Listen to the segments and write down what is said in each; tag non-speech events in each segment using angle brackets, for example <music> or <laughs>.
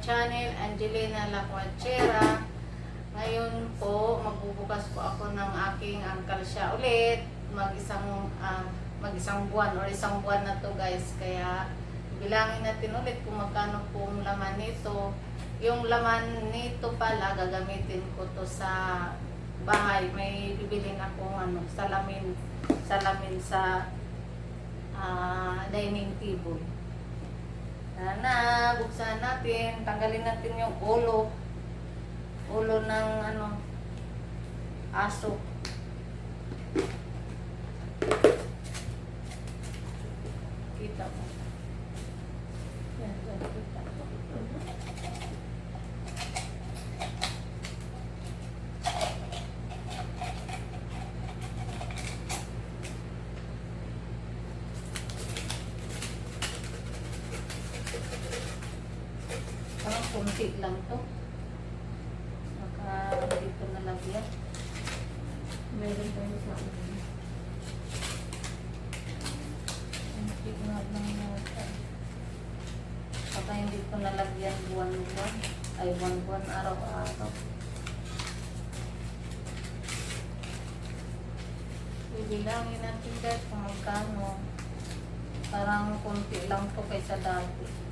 channel, Angelina La Quachera. Ngayon po, magbubukas po ako ng aking um, angkalsya ulit. Mag-isang um, uh, mag isang buwan or isang buwan na to guys. Kaya bilangin natin ulit kung magkano po ang laman nito. Yung laman nito pala, gagamitin ko to sa bahay. May bibilin akong ano, salamin, salamin sa uh, dining table. Sana, buksan natin, tanggalin natin yung ulo. Ulo ng ano, aso. Kita mo. Yan, yan, kita mo. Parang kunti lang to. Baka dito nalagyan. Meron tayo sa ulo. Kunti nga lang yata. Baka hindi ko nalagyan buwan-buwan. Ay, buwan-buwan, araw-araw. Bibilangin natin guys kung magkano. Parang kunti lang to kaysa dati.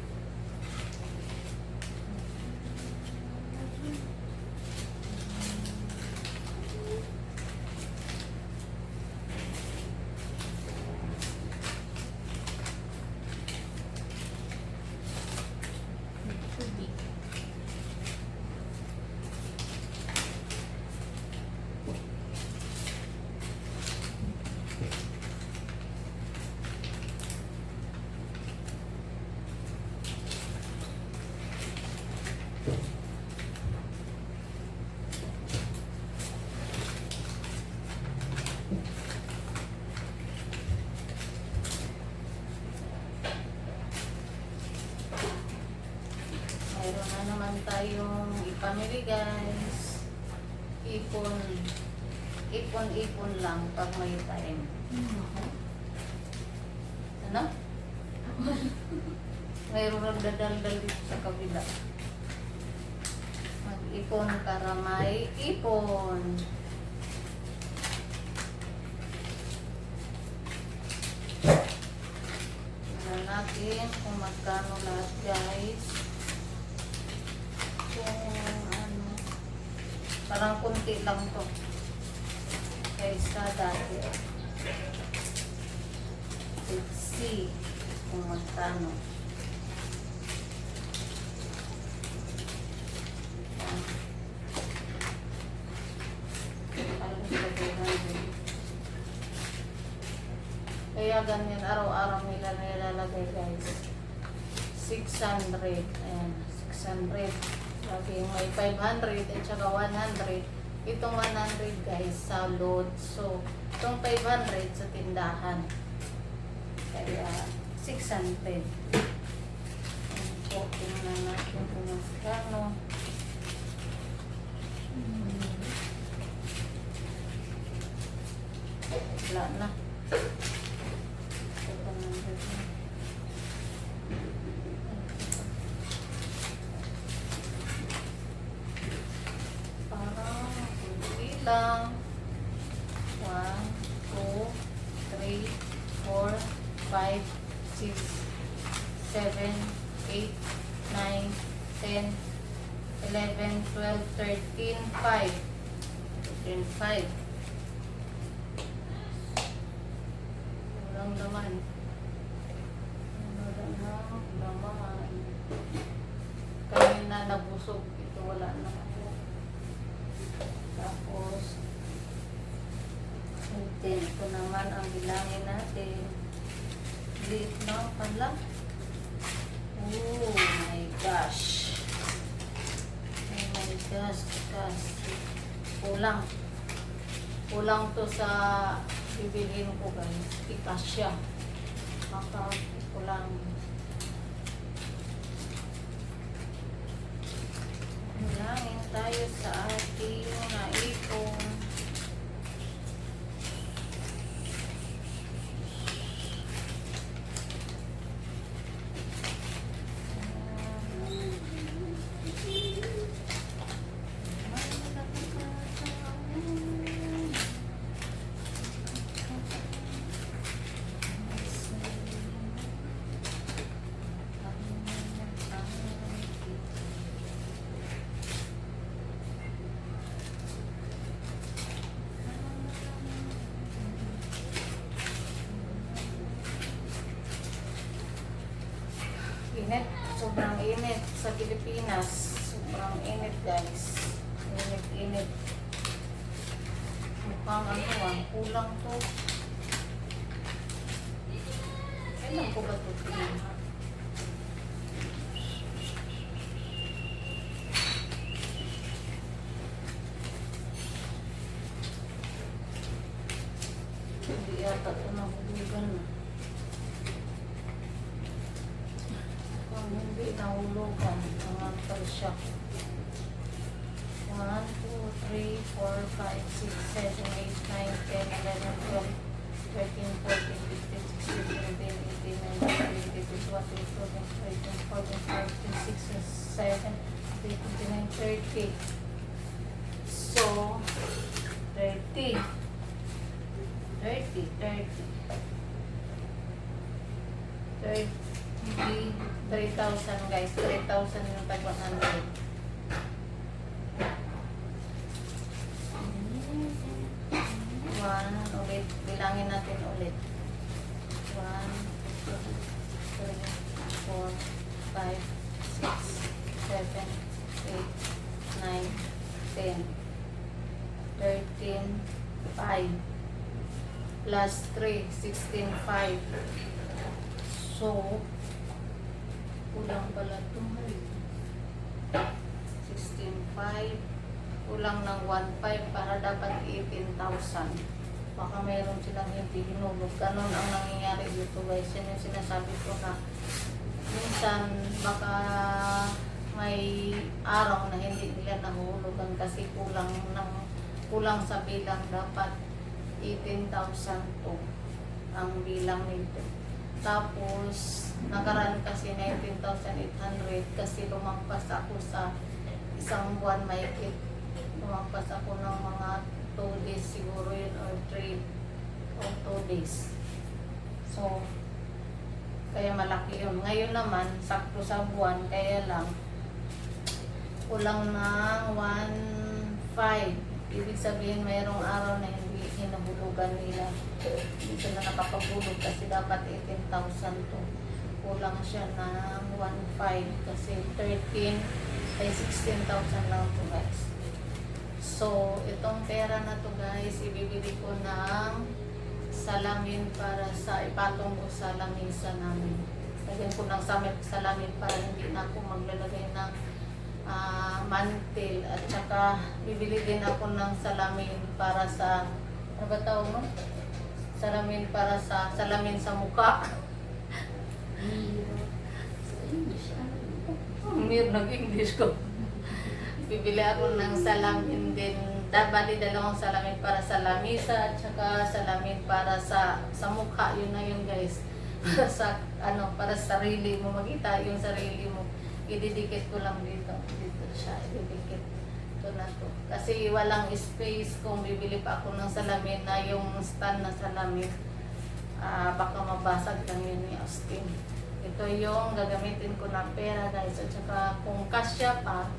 Should be. Mayroon na naman tayong ipamili guys. Ipon. Ipon-ipon lang pag may time. Ano? Mayroon nagdadaldal dito sa kabila. Mag-ipon para may ipon. Tingnan natin kung magkano lahat guys. Kung parang kunti lang to. Kaysa dati. Let's see kung magkano. Yan. Halos sa 200. Kaya ganyan, araw-araw nila nilalagay guys. 600. Ayan, 600. Lagi may 500 at saka 100. Itong 100 guys sa load. So, itong 500 sa tindahan. Kaya 600. Ayan po, tingnan natin kung magkano. Wala na. 700 na. Parang kunti lang. 1, 2, 3, 4, 5, 6, 7, 8, 9, 10, 11, 12, 13, 5. 13, 5. Walang laman. Wala na laman. Kanina nabusog. Ito wala na ako. Tapos, ito, ito naman ang bilangin natin. Liit na pala. Oh my gosh. Oh my gosh, kasi kulang. Kulang to sa bibiliin ko guys. Ikasya. Maka kulang. Init. Sobrang init sa Pilipinas. Sobrang init guys. Init, init. Mukhang ano ah, kulang to. Kailan ko ba ito pinuha? Siya. 1, 2, 3, 4, 5, 6, 7, 8, 9, 10, 11, 12, 13, 14, 15, 16, 17, 18, 19, 20, 21, 22, 23, 24, 25, 26, 27, 28, 29, 30. So, 30. 30, 30. 30, 3,000 guys. 3,000 yung tag 100. One, ulit. Bilangin natin ulit. One, two, three, four, five, six, seven, eight, nine, ten, thirteen, five. Plus three, sixteen, five. So, kulang pala ito. 16.5 kulang ng 1.5 para dapat 18,000 baka mayroon silang hindi hinulog. Ganun ang nangyayari dito guys. Yan yung sinasabi ko na minsan baka may araw na hindi nila nahulugan kasi kulang ng kulang sa bilang dapat 18,000 to ang bilang nito tapos nakaraan kasi 19,800 kasi lumampas ako sa isang buwan mahigit lumampas ako ng mga 2 days siguro yun or 3 or 2 days. So kaya malaki yun. Ngayon naman sakto sa buwan kaya lang kulang ng 1.5 ibig sabihin mayroong araw na hindi hinahulugan nila. Hindi sila nakapagulog kasi dapat 18,000 to. Kulang siya ng 1.5 kasi 13 ay 16,000 lang to guys. So itong pera na to guys ibibili ko ng salamin para sa ipatong ko sa lamisa namin. Lagyan ko ng salamin para hindi na ako maglalagay ng ah, mantel at saka bibili din ako ng salamin para sa ano ba tawag mo? Salamin para sa salamin sa ano? Mir nag-English ko. Bibili ako ng salamin din. Dabali dalawang salamin para sa lamisa at saka salamin para sa sa mukha. Yun na yun guys. <laughs> Para sa ano, para sa sarili mo makita yung sarili mo. Ididikit ko lang dito. Dito siya. Ididikit. Ito na to. Kasi walang space kung bibili pa ako ng salamin na yung stand na salamin. Ah, baka mabasag lang yun ni Austin. Ito yung gagamitin ko na pera guys. At saka kung kasya pa,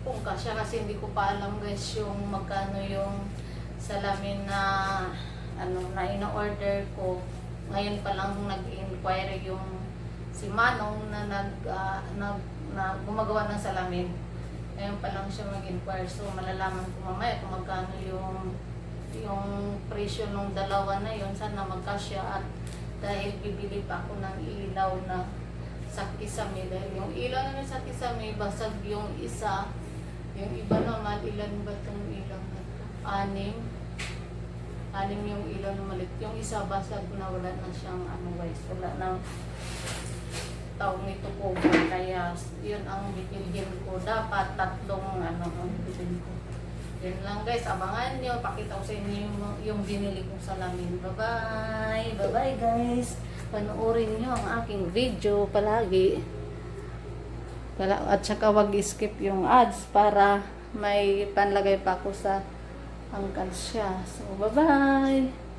kung kasya kasi hindi ko pa alam guys yung magkano yung salamin na ano na ino-order ko. Ngayon pa lang nag-inquire yung si Manong na nag, ah, nag na gumagawa ng salamin. Ngayon pa lang siya mag-inquire. So malalaman ko mamaya kung magkano yung yung presyo ng dalawa na yun. Sana magkasya at dahil bibili pa ako ng ilaw na sa kisame. Dahil yung ilaw na sa kisame basag yung isa. Yung iba naman ilan ba itong ilaw na anim. Anim yung ilaw na malit. Yung isa basag na wala na siyang ano guys. Wala na taong ito po kaya yun ang bibilhin ko dapat tatlong ano ang bibilhin ko yun lang guys, abangan nyo. Pakita ko sa inyo yung, yung binili kong salamin. Bye-bye! Bye-bye guys! Panoorin nyo ang aking video palagi. Pala, at saka wag skip yung ads para may panlagay pa ako sa angkan siya. So, bye-bye!